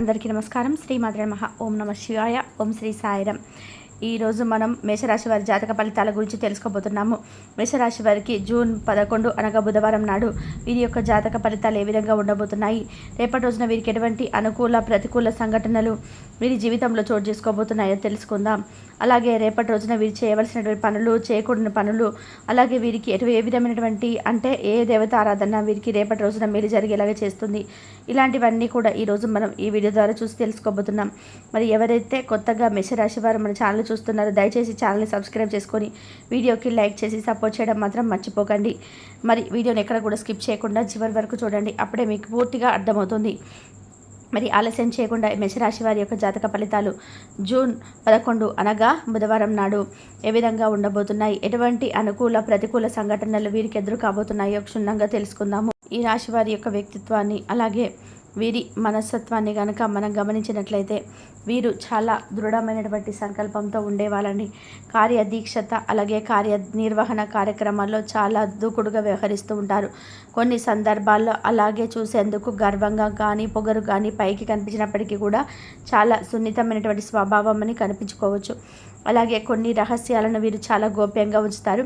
అందరికీ నమస్కారం. శ్రీ మాధుర మహా ఓం నమ శివాయ. ఓం శ్రీ సాయిరం ఈరోజు మనం మేషరాశి వారి జాతక ఫలితాల గురించి తెలుసుకోబోతున్నాము. మేషరాశి వారికి జూన్ పదకొండు అనగా బుధవారం నాడు వీరి యొక్క జాతక ఫలితాలు ఏ విధంగా ఉండబోతున్నాయి? రేపటి రోజున వీరికి ఎటువంటి అనుకూల ప్రతికూల సంఘటనలు వీరి జీవితంలో చోటు చేసుకోబోతున్నాయో తెలుసుకుందాం. అలాగే రేపటి రోజున వీరు చేయవలసినటువంటి పనులు చేయకూడని పనులు అలాగే వీరికి ఎటు ఏ విధమైనటువంటి అంటే ఏ దేవత ఆరాధన వీరికి రేపటి రోజున మేలు జరిగేలాగా చేస్తుంది. ఇలాంటివన్నీ కూడా ఈరోజు మనం ఈ వీడియో ద్వారా చూసి తెలుసుకోబోతున్నాం. మరి ఎవరైతే కొత్తగా మేషరాశి వారు మన ఛానల్ చూస్తున్నారు. దయచేసి ఛానల్ని సబ్స్క్రైబ్ చేసుకొని వీడియోకి లైక్ చేసి సపోర్ట్ చేయడం మాత్రం మర్చిపోకండి. మరి వీడియోని ఎక్కడ కూడా స్కిప్ చేయకుండా చివరి వరకు చూడండి. అప్పుడే మీకు పూర్తిగా అర్థమవుతుంది. మరి ఆలస్యం చేయకుండా మేషరాశి వారి యొక్క జాతక ఫలితాలు జూన్ పదకొండు అనగా బుధవారం నాడు ఏ విధంగా ఉండబోతున్నాయి? ఎటువంటి అనుకూల ప్రతికూల సంఘటనలు వీరికి ఎదురు కాబోతున్నాయో క్షుణ్ణంగా తెలుసుకుందాము. ఈ రాశి వారి యొక్క వ్యక్తిత్వాన్ని అలాగే వీరి మనస్తత్వాన్ని కనుక మనం గమనించినట్లయితే వీరు చాలా దృఢమైనటువంటి సంకల్పంతో ఉండేవాళ్ళని. కార్యదీక్షత అలాగే కార్య నిర్వహణ కార్యక్రమాల్లో చాలా దూకుడుగా వ్యవహరిస్తూ ఉంటారు. కొన్ని సందర్భాల్లో అలాగే చూసేందుకు గర్వంగా కానీ పొగరు కానీ పైకి కనిపించినప్పటికీ కూడా చాలా సున్నితమైనటువంటి స్వభావం అని కనిపించుకోవచ్చు. అలాగే కొన్ని రహస్యాలను వీరు చాలా గోప్యంగా ఉంచుతారు.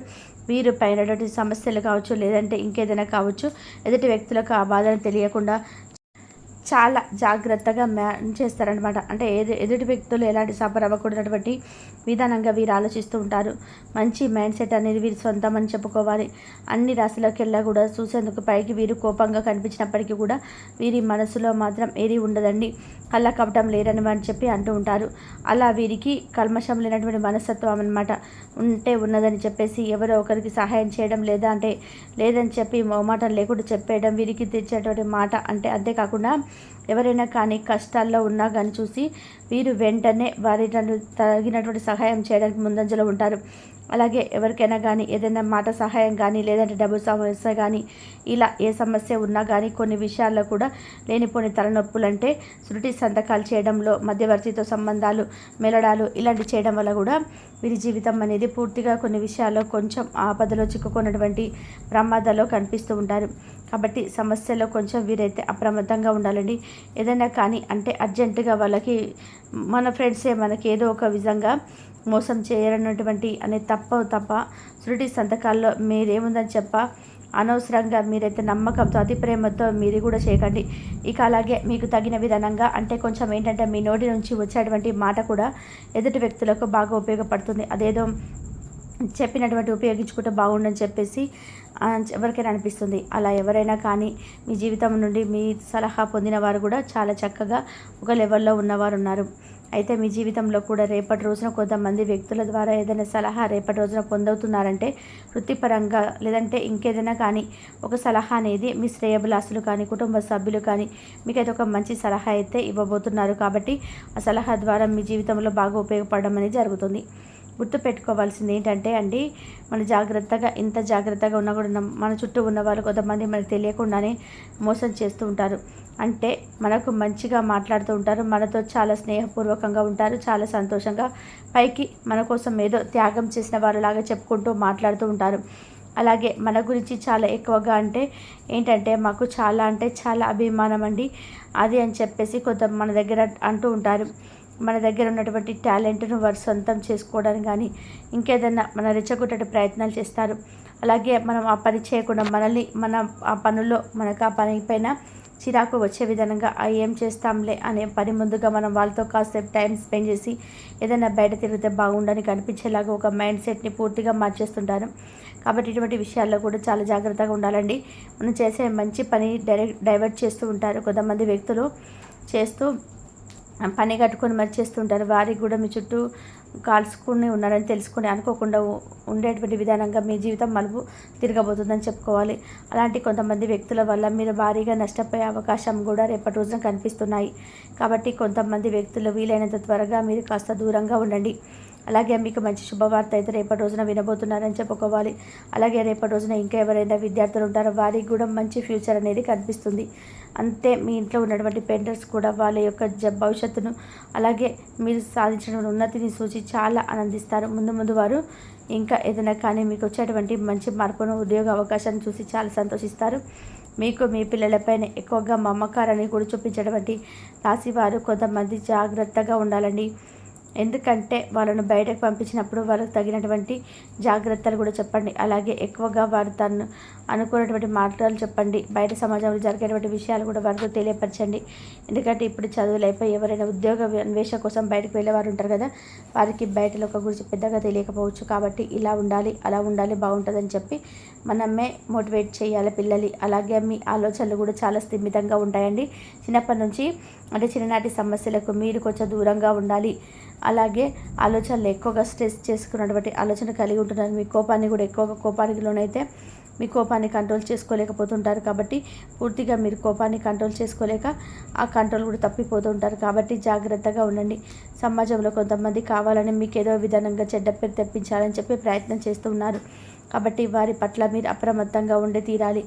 వీరు పైనటువంటి సమస్యలు కావచ్చు లేదంటే ఇంకేదైనా కావచ్చు ఎదుటి వ్యక్తులకు ఆ బాధను తెలియకుండా చాలా జాగ్రత్తగా మ్యాన్ చేస్తారనమాట అంటే ఎదు ఎదుటి వ్యక్తులు ఎలాంటి సఫర్ అవ్వకూడనటువంటి విధానంగా వీరు ఆలోచిస్తూ ఉంటారు. మంచి మైండ్ సెట్ అనేది వీరు సొంతం అని చెప్పుకోవాలి. అన్ని రాశులకెల్లా కూడా చూసేందుకు పైకి వీరు కోపంగా కనిపించినప్పటికీ కూడా వీరి మనసులో మాత్రం ఏది ఉండదండి. కళ్ళ కపటం లేరని అని చెప్పి అంటూ ఉంటారు. అలా వీరికి కల్మషం లేనటువంటి మనస్తత్వం అనమాట ఉంటే ఉన్నదని చెప్పేసి ఎవరో ఒకరికి సహాయం చేయడం లేదా అంటే లేదని చెప్పి మొహమాటం లేకుండా చెప్పేయడం వీరికి తెచ్చేటువంటి మాట అంటే అంతేకాకుండా ఎవరైనా కానీ కష్టాల్లో ఉన్నా కానీ చూసి వీరు వెంటనే వారి తగినటువంటి సహాయం చేయడానికి ముందంజలో ఉంటారు. అలాగే ఎవరికైనా కానీ ఏదైనా మాట సహాయం కానీ లేదంటే డబ్బు సమస్య కానీ ఇలా ఏ సమస్య ఉన్నా కానీ కొన్ని విషయాల్లో కూడా లేనిపోని తలనొప్పులు అంటే శృతి సంతకాలు చేయడంలో మధ్యవర్తితో సంబంధాలు మెలడాలు ఇలాంటి చేయడం వల్ల కూడా వీరి జీవితం అనేది పూర్తిగా కొన్ని విషయాల్లో కొంచెం ఆపదలో చిక్కుకున్నటువంటి ప్రమాదాల్లో కనిపిస్తూ ఉంటారు. కాబట్టి సమస్యలో కొంచెం వీరైతే అప్రమత్తంగా ఉండాలండి. ఏదైనా కానీ అంటే అర్జెంటుగా వాళ్ళకి మన ఫ్రెండ్సే మనకి ఏదో ఒక విధంగా మోసం చేయరన్నటువంటి అనే తప్ప తప్ప శృతి సంతకాల్లో మీరేముందని చెప్ప అనవసరంగా మీరైతే నమ్మకంతో అతి ప్రేమతో మీరు కూడా చేయకండి. ఇక అలాగే మీకు తగిన విధానంగా అంటే కొంచెం ఏంటంటే మీ నోటి నుంచి వచ్చేటువంటి మాట కూడా ఎదుటి వ్యక్తులకు బాగా ఉపయోగపడుతుంది. అదేదో చెప్పినటువంటి ఉపయోగించుకుంటే బాగుండని చెప్పేసి ఎవరికైనా అనిపిస్తుంది. అలా ఎవరైనా కానీ మీ జీవితం నుండి మీ సలహా పొందిన వారు కూడా చాలా చక్కగా ఒక లెవెల్లో ఉన్నవారు ఉన్నారు. అయితే మీ జీవితంలో కూడా రేపటి రోజున కొంతమంది వ్యక్తుల ద్వారా ఏదైనా సలహా రేపటి రోజున పొందవుతున్నారంటే వృత్తిపరంగా లేదంటే ఇంకేదైనా కానీ ఒక సలహా అనేది మీ శ్రేయబులాసులు కానీ కుటుంబ సభ్యులు కానీ మీకైతే ఒక మంచి సలహా అయితే ఇవ్వబోతున్నారు. కాబట్టి ఆ సలహా ద్వారా మీ జీవితంలో బాగా ఉపయోగపడడం అనేది జరుగుతుంది. గుర్తుపెట్టుకోవాల్సింది ఏంటంటే అండి మన జాగ్రత్తగా ఇంత జాగ్రత్తగా ఉన్నా కూడా మన చుట్టూ ఉన్న వాళ్ళు కొంతమంది మనకు తెలియకుండానే మోసం చేస్తూ ఉంటారు. అంటే మనకు మంచిగా మాట్లాడుతూ ఉంటారు మనతో చాలా స్నేహపూర్వకంగా ఉంటారు చాలా సంతోషంగా పైకి మన కోసం ఏదో త్యాగం చేసిన వారిలాగా చెప్పుకుంటూ మాట్లాడుతూ ఉంటారు. అలాగే మన గురించి చాలా ఎక్కువగా అంటే ఏంటంటే మాకు చాలా అంటే చాలా అభిమానం అండి అది అని చెప్పేసి కొంత మన దగ్గర అంటూ ఉంటారు. మన దగ్గర ఉన్నటువంటి టాలెంట్ను వారు సొంతం చేసుకోవడానికి కానీ ఇంకేదైనా మన రెచ్చగొట్టే ప్రయత్నాలు చేస్తారు. అలాగే మనం ఆ పని చేయకుండా మనల్ని మన ఆ పనుల్లో మనకు ఆ పని పైన చిరాకు వచ్చే విధంగా ఏం చేస్తాంలే అనే పని ముందుగా మనం వాళ్ళతో కాసేపు టైం స్పెండ్ చేసి ఏదైనా బయట తిరిగితే బాగుండని కనిపించేలాగా ఒక మైండ్ సెట్ని పూర్తిగా మార్చేస్తుంటారు. కాబట్టి ఇటువంటి విషయాల్లో కూడా చాలా జాగ్రత్తగా ఉండాలండి. మనం చేసే మంచి పని డైరెక్ట్ డైవర్ట్ చేస్తూ ఉంటారు కొంతమంది వ్యక్తులు. చేస్తూ పని కట్టుకొని మరి చేస్తుంటారు. వారికి కూడా మీ చుట్టూ కాల్చుకుని ఉన్నారని తెలుసుకుని అనుకోకుండా ఉండేటువంటి విధానంగా మీ జీవితం మలుపు తిరగబోతుందని చెప్పుకోవాలి. అలాంటి కొంతమంది వ్యక్తుల వల్ల మీరు భారీగా నష్టపోయే అవకాశం కూడా రేపటి రోజున కనిపిస్తున్నాయి. కాబట్టి కొంతమంది వ్యక్తులు వీలైనంత త్వరగా మీరు కాస్త దూరంగా ఉండండి. అలాగే మీకు మంచి శుభవార్త అయితే రేపటి రోజున వినబోతున్నారని చెప్పుకోవాలి. అలాగే రేపటి రోజున ఇంకా ఎవరైనా విద్యార్థులు ఉంటారో వారికి కూడా మంచి ఫ్యూచర్ అనేది కనిపిస్తుంది. అంతే మీ ఇంట్లో ఉన్నటువంటి పెంటర్స్ కూడా వాళ్ళ యొక్క భవిష్యత్తును అలాగే మీరు సాధించిన ఉన్నతిని చూసి చాలా ఆనందిస్తారు. ముందు ముందు వారు ఇంకా ఏదైనా కానీ మీకు వచ్చేటువంటి మంచి మార్పును ఉద్యోగ అవకాశాన్ని చూసి చాలా సంతోషిస్తారు. మీకు మీ పిల్లలపైన ఎక్కువగా మమకారాన్ని కూడా చూపించేటువంటి రాశివారు కొంతమంది జాగ్రత్తగా ఉండాలండి. ఎందుకంటే వాళ్ళను బయటకు పంపించినప్పుడు వాళ్ళకు తగినటువంటి జాగ్రత్తలు కూడా చెప్పండి. అలాగే ఎక్కువగా వారు తను అనుకున్నటువంటి మాటలు చెప్పండి. బయట సమాజంలో జరిగేటువంటి విషయాలు కూడా వారికి తెలియపరచండి. ఎందుకంటే ఇప్పుడు చదువులు అయిపోయి ఎవరైనా ఉద్యోగ అన్వేషణ కోసం బయటకు వెళ్ళేవారు ఉంటారు కదా వారికి బయటలో ఒక గురించి పెద్దగా తెలియకపోవచ్చు. కాబట్టి ఇలా ఉండాలి అలా ఉండాలి బాగుంటుందని చెప్పి మనమే మోటివేట్ చేయాలి పిల్లలు అలాగే మీ ఆలోచనలు కూడా చాలా స్థిమితంగా ఉంటాయండి. చిన్నప్పటి నుంచి అంటే చిన్ననాటి సమస్యలకు మీరు కొంచెం దూరంగా ఉండాలి. అలాగే ఆలోచనలు ఎక్కువగా స్ట్రెస్ చేసుకున్నటువంటి ఆలోచన కలిగి ఉంటున్నారు. మీ కోపాన్ని కూడా ఎక్కువగా కోపానికి లోనైతే మీ కోపాన్ని కంట్రోల్ చేసుకోలేకపోతుంటారు కాబట్టి పూర్తిగా మీరు కోపాన్ని కంట్రోల్ చేసుకోలేక ఆ కంట్రోల్ కూడా తప్పిపోతుంటారు. కాబట్టి జాగ్రత్తగా ఉండండి. సమాజంలో కొంతమంది కావాలని మీకు ఏదో విధానంగా చెడ్డ పేరు తెప్పించాలని చెప్పి ప్రయత్నం చేస్తున్నారు కాబట్టి వారి పట్ల మీరు అప్రమత్తంగా ఉండి తీరాలి.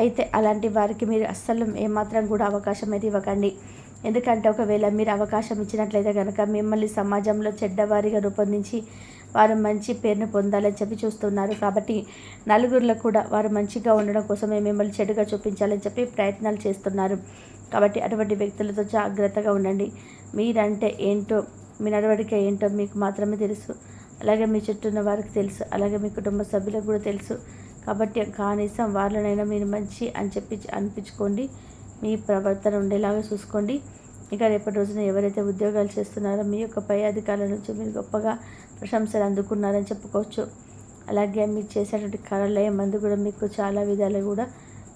అయితే అలాంటి వారికి మీరు అస్సలు ఏమాత్రం కూడా అవకాశం అయితే ఇవ్వకండి. ఎందుకంటే ఒకవేళ మీరు అవకాశం ఇచ్చినట్లయితే కనుక మిమ్మల్ని సమాజంలో చెడ్డవారిగా రూపొందించి వారు మంచి పేరును పొందాలని చెప్పి చూస్తున్నారు. కాబట్టి నలుగురిలో కూడా వారు మంచిగా ఉండడం కోసమే మిమ్మల్ని చెడుగా చూపించాలని చెప్పి ప్రయత్నాలు చేస్తున్నారు. కాబట్టి అటువంటి వ్యక్తులతో జాగ్రత్తగా ఉండండి. మీరంటే ఏంటో మీ నడవడిక ఏంటో మీకు మాత్రమే తెలుసు. అలాగే మీ చుట్టూ ఉన్న వారికి తెలుసు. అలాగే మీ కుటుంబ సభ్యులకు కూడా తెలుసు. కాబట్టి కనీసం వాళ్ళనైనా మీరు మంచి అని చెప్పి అనిపించుకోండి. మీ ప్రవర్తన ఉండేలాగా చూసుకోండి. ఇక రేపటి రోజున ఎవరైతే ఉద్యోగాలు చేస్తున్నారో మీ యొక్క పై అధికారుల నుంచి మీరు గొప్పగా ప్రశంసలు అందుకున్నారని చెప్పుకోవచ్చు. అలాగే మీరు చేసేటువంటి కళలయ మందు కూడా మీకు చాలా విధాలు కూడా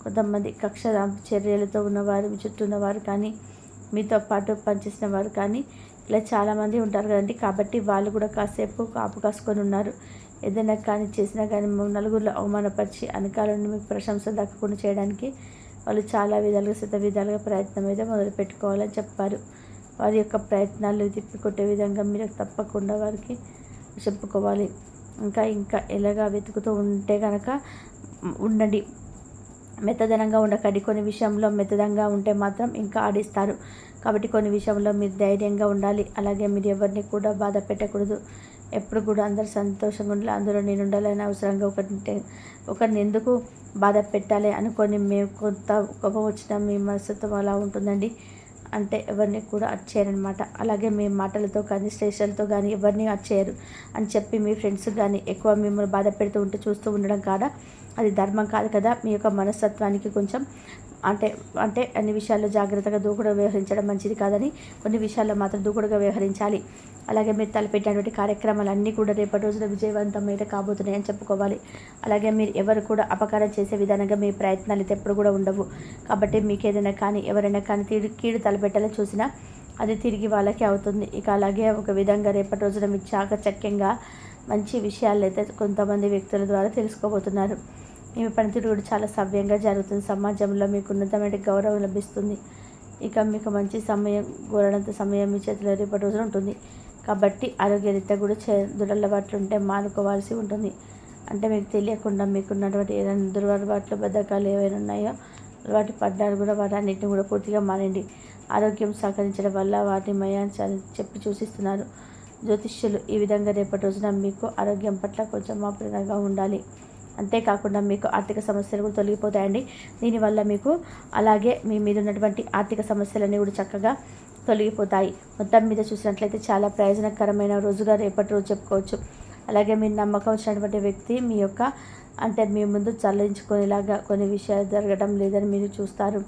కొంతమంది కక్ష చర్యలతో ఉన్నవారు మీ చుట్టూ ఉన్నవారు కానీ మీతో పాటు పనిచేసిన వారు కానీ ఇలా చాలామంది ఉంటారు కదండి. కాబట్టి వాళ్ళు కూడా కాసేపు కాపు కాసుకొని ఉన్నారు. ఏదైనా కానీ చేసినా కానీ నలుగురిలో అవమానపరిచి అధికారులను మీకు ప్రశంస దక్కకుండా చేయడానికి వాళ్ళు చాలా విధాలుగా శత విధాలుగా ప్రయత్నం అయితే మొదలు పెట్టుకోవాలని చెప్పారు. వారి యొక్క ప్రయత్నాలు తిప్పికొట్టే విధంగా మీరు తప్పకుండా వారికి చెప్పుకోవాలి. ఇంకా ఇంకా ఎలాగా వెతుకుతూ ఉంటే కనుక ఉండండి. మెత్తదనంగా ఉండకండి. కొన్ని విషయంలో మెత్తదంగా ఉంటే మాత్రం ఇంకా ఆడిస్తారు. కాబట్టి కొన్ని విషయంలో మీరు ధైర్యంగా ఉండాలి. అలాగే మీరు ఎవరిని కూడా బాధ పెట్టకూడదు. ఎప్పుడు కూడా అందరు సంతోషంగా ఉండాలి. అందులో నేను ఉండాలని అవసరంగా ఒకటి ఒకరిని ఎందుకు బాధ పెట్టాలి అనుకొని మేము కొంత కోపం వచ్చిన మీ మనస్తత్వం అలా ఉంటుందండి. అంటే ఎవరిని కూడా అనమాట అలాగే మీ మాటలతో కానీ స్టేషన్లతో కానీ ఎవరిని అచ్చేయరు అని చెప్పి మీ ఫ్రెండ్స్ కానీ ఎక్కువ మిమ్మల్ని బాధ పెడుతూ ఉంటే చూస్తూ ఉండడం కాదా? అది ధర్మం కాదు కదా. మీ యొక్క మనస్తత్వానికి కొంచెం అంటే అంటే అన్ని విషయాల్లో జాగ్రత్తగా దూకుడుగా వ్యవహరించడం మంచిది కాదని కొన్ని విషయాల్లో మాత్రం దూకుడుగా వ్యవహరించాలి. అలాగే మీరు తలపెట్టినటువంటి కార్యక్రమాలన్నీ కూడా రేపటి రోజున విజయవంతమైతే కాబోతున్నాయని చెప్పుకోవాలి. అలాగే మీరు ఎవరు కూడా అపకారం చేసే విధానంగా మీ ప్రయత్నాలు అయితే ఎప్పుడు కూడా ఉండవు. కాబట్టి మీకు ఏదైనా కానీ ఎవరైనా కానీ తీడు కీడు తలపెట్టాలని చూసినా అది తిరిగి వాళ్ళకి అవుతుంది. ఇక అలాగే ఒక విధంగా రేపటి రోజున మీకు చాకచక్యంగా మంచి విషయాలు అయితే కొంతమంది వ్యక్తుల ద్వారా తెలుసుకోబోతున్నారు. మీ పనితీరు కూడా చాలా సవ్యంగా జరుగుతుంది. సమాజంలో మీకు ఉన్నతమైన గౌరవం లభిస్తుంది. ఇక మీకు మంచి సమయం గోరడంత సమయం మీ చేతిలో రేపటి రోజున ఉంటుంది. కాబట్టి ఆరోగ్యరీత్యా కూడా చే దురలవాట్లు ఉంటే మానుకోవాల్సి ఉంటుంది. అంటే మీకు తెలియకుండా మీకున్నటువంటి ఏదైనా దురలవాట్లు బద్ధకాలు ఏవైనా ఉన్నాయో వాటి పడ్డారు కూడా వాటన్నిటిని కూడా పూర్తిగా మానండి. ఆరోగ్యం సహకరించడం వల్ల వాటి మయాన్ని చెప్పి చూసిస్తున్నారు జ్యోతిష్యులు ఈ విధంగా రేపటి రోజున మీకు ఆరోగ్యం పట్ల కొంచెం అప్రదంగా ఉండాలి. అంతేకాకుండా మీకు ఆర్థిక సమస్యలు కూడా తొలగిపోతాయండి. దీనివల్ల మీకు అలాగే మీ మీద ఉన్నటువంటి ఆర్థిక సమస్యలన్నీ కూడా చక్కగా తొలగిపోతాయి. మొత్తం మీద చూసినట్లయితే చాలా ప్రయోజనకరమైన రోజుగా రేపటి రోజు చెప్పుకోవచ్చు. అలాగే మీరు నమ్మకం వచ్చినటువంటి వ్యక్తి మీ యొక్క అంటే మీ ముందు చల్లించుకునేలాగా కొన్ని విషయాలు జరగడం లేదని మీరు చూస్తారు.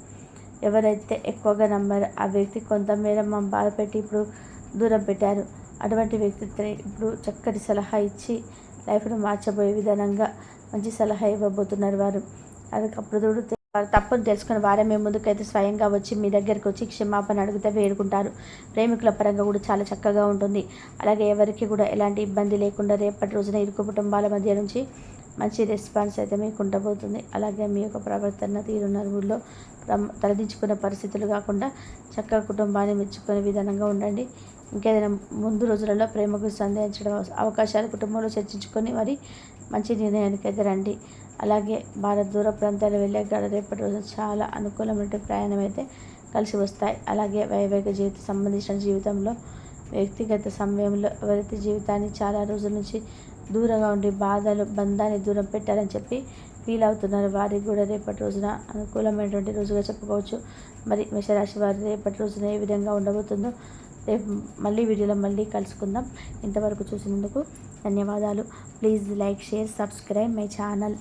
ఎవరైతే ఎక్కువగా నమ్మారో ఆ వ్యక్తి కొంతమేర మా బాధపెట్టి ఇప్పుడు దూరం పెట్టారు. అటువంటి వ్యక్తిని ఇప్పుడు చక్కటి సలహా ఇచ్చి లైఫ్ను మార్చబోయే విధానంగా మంచి సలహా ఇవ్వబోతున్నారు వారు. అప్పుడు వారు తప్పును తెలుసుకుని వారే మేము ముందుకైతే స్వయంగా వచ్చి మీ దగ్గరికి వచ్చి క్షమాపణ అడిగితే వేడుకుంటారు. ప్రేమికుల పరంగా కూడా చాలా చక్కగా ఉంటుంది. అలాగే ఎవరికి కూడా ఎలాంటి ఇబ్బంది లేకుండా రేపటి రోజున ఇరుకు కుటుంబాల మధ్య నుంచి మంచి రెస్పాన్స్ అయితే మీకు ఉండబోతుంది. అలాగే మీ యొక్క ప్రవర్తన తీరు నలుగురిలో తలదించుకునే పరిస్థితులు కాకుండా చక్కగా కుటుంబాన్ని మెచ్చుకునే విధానంగా ఉండండి. ఇంకేదైనా ముందు రోజులలో ప్రేమకు సందేహించడం అవకాశాలు కుటుంబంలో చర్చించుకొని మరి మంచి నిర్ణయానికి అయితే రండి. అలాగే భారత దూర ప్రాంతాలు వెళ్ళే గడ రేపటి రోజు చాలా అనుకూలమైన ప్రయాణం అయితే కలిసి వస్తాయి. అలాగే వైవాహిక జీవితం సంబంధించిన జీవితంలో వ్యక్తిగత సమయంలో ఎవరైతే జీవితాన్ని చాలా రోజుల నుంచి దూరంగా ఉండి బాధలు బంధాన్ని దూరం పెట్టాలని చెప్పి ఫీల్ అవుతున్నారు. వారికి కూడా రేపటి రోజున అనుకూలమైనటువంటి రోజుగా చెప్పుకోవచ్చు. మరి మేషరాశి వారి రేపటి రోజున ఏ విధంగా ఉండబోతుందో రేపు మళ్ళీ వీడియోలో మళ్ళీ కలుసుకుందాం. ఇంతవరకు చూసినందుకు ధన్యవాదాలు. Please like share subscribe my channel